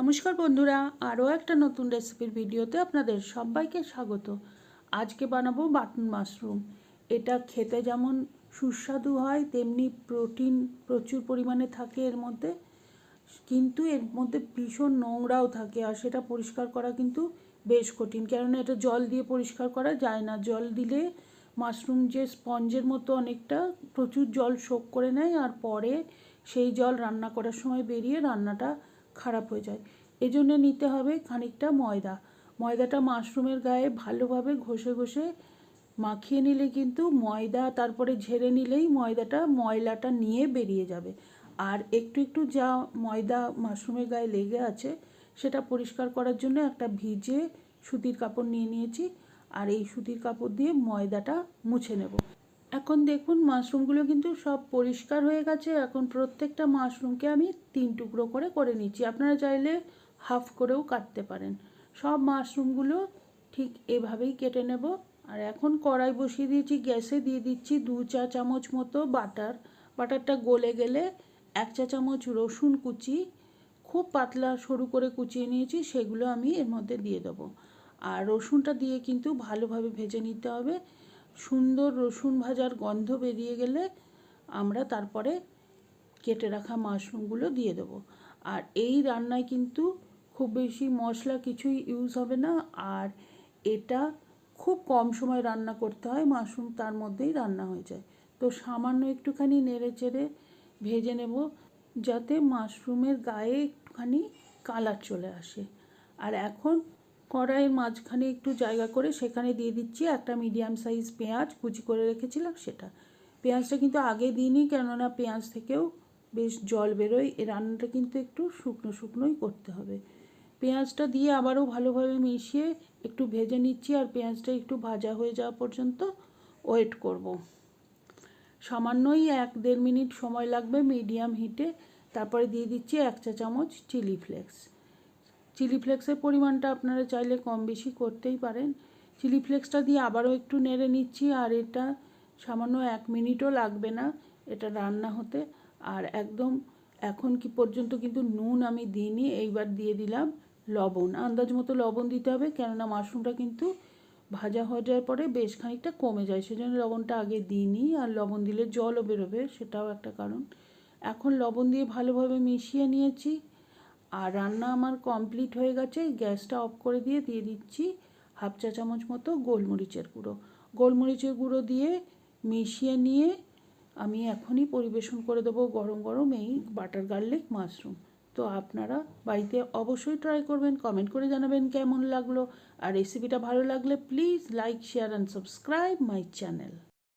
নমস্কার বন্ধুরা, আরও একটা নতুন রেসিপির ভিডিওতে আপনাদের সবাইকে স্বাগত। আজকে বানাবো বাটন মাশরুম। এটা খেতে যেমন সুস্বাদু হয়, তেমনি প্রোটিন প্রচুর পরিমাণে থাকে এর মধ্যে, কিন্তু এর মধ্যে ভীষণ নোংরাও থাকে আর সেটা পরিষ্কার করা কিন্তু বেশ কঠিন। কেননা এটা জল দিয়ে পরিষ্কার করা যায় না। জল দিলে মাশরুম যে স্পঞ্জের মতো অনেকটা প্রচুর জল শোক করে নেয় আর পরে সেই জল রান্না করার সময় বেরিয়ে রান্নাটা খারাপ হয়ে যায়। এজন্য নিতে হবে খানিকটা ময়দা। ময়দাটা মাশরুমের গায়ে ভালোভাবে ঘষে ঘষে মাখিয়ে নিলে কিন্তু ময়দা তারপরে ঝেড়ে নিলেই ময়দাটা, ময়লাটা নিয়ে বেরিয়ে যাবে। আর একটু একটু যা ময়দা মাশরুমের গায়ে লেগে আছে, সেটা পরিষ্কার করার জন্য একটা ভিজে সুতির কাপড় নিয়ে নিয়েছি। আর এই সুতির কাপড় দিয়ে ময়দাটা মুছে নেব। এখন দেখুন, মাশরুমগুলো কিন্তু সব পরিষ্কার হয়ে গেছে। এখন প্রত্যেকটা মাশরুমকে আমি তিন টুকরো করে করে নিচ্ছি। আপনারা চাইলে হাফ করেও কাটতে পারেন। সব মাশরুমগুলো ঠিক এভাবেই কেটে নেব। আর এখন কড়াই বসিয়ে দিয়েছি, গ্যাসে দিয়ে দিচ্ছি দু চা চামচ মতো বাটার। বাটারটা গলে গেলে এক চা চামচ রসুন কুচি, খুব পাতলা সরু করে কুচিয়ে নিয়েছি, সেগুলো আমি এর মধ্যে দিয়ে দেবো। আর রসুনটা দিয়ে কিন্তু ভালোভাবে ভেজে নিতে হবে। সুন্দর রসুন ভাজার গন্ধ বেরিয়ে গেলে আমরা তারপরে কেটে রাখা মাশরুমগুলো দিয়ে দেবো। আর এই রান্নায় কিন্তু খুব বেশি মশলা কিছুই ইউজ হবে না। আর এটা খুব কম সময় রান্না করতে হয়, মাশরুম তার মধ্যেই রান্না হয়ে যায়। তো সামান্য একটুখানি নেড়ে চেড়ে ভেজে নেব যাতে মাশরুমের গায়ে একটুখানি কালার চলে আসে। আর এখন কড়াইয়ের মাঝখানে একটু জায়গা করে সেখানে দিয়ে দিচ্ছি একটা মিডিয়াম সাইজ পেঁয়াজ, কুচি করে রেখেছিলাম সেটা। পেঁয়াজটা কিন্তু আগে দিইনি, কেননা পেঁয়াজ থেকেও বেশ জল বেরোয়, এ রান্নাটা কিন্তু একটু শুকনো শুকনোই করতে হবে। পেঁয়াজটা দিয়ে আবারও ভালোভাবে মিশিয়ে একটু ভেজে নিচ্ছি আর পেঁয়াজটা একটু ভাজা হয়ে যাওয়া পর্যন্ত ওয়েট করব। সামান্যই এক দেড় মিনিট সময় লাগবে মিডিয়াম হিটে, তারপরে দিয়ে দিচ্ছি এক চা চামচ চিলি ফ্লেক্স। চিলি ফ্লেক্সের পরিমাণটা আপনারা চাইলে কম বেশি করতেই পারেন। চিলি ফ্লেক্সটা দিয়ে আবারও একটু নেড়ে নিচ্ছি, আর এটা সামান্য এক মিনিটও লাগবে না এটা রান্না হতে। আর একদম এখন কি পর্যন্ত কিন্তু নুন আমি দিইনি, এইবার দিয়ে দিলাম লবণ। আন্দাজ মতো লবণ দিতে হবে, কেননা মাশরুমটা কিন্তু ভাজা হয়ে যাওয়ার পরে বেশ খানিকটা কমে যায়, সেজন্য লবণটা আগে দিইনি। আর লবণ দিলে জলও বেরোবে, সেটাও একটা কারণ। এখন লবণ দিয়ে ভালোভাবে মিশিয়ে নিয়েছি। আর রান্না আমার কমপ্লিট হয়ে গেছে গ্যাসটা অফ করে দিয়ে দিয়ে দিচ্ছি হাফ চা চামচ মতো গোলমরিচের গুঁড়ো। গোলমরিচের গুঁড়ো দিয়ে মিশিয়ে নিয়ে আমি এখনই পরিবেশন করে দেবো গরম গরম এই বাটার গার্লিক মাশরুম। তো আপনারা বাড়িতে অবশ্যই ট্রাই করবেন কমেন্ট করে জানাবেন কেমন লাগল। আর রেসিপিটা ভালো লাগলে please like share and subscribe my channel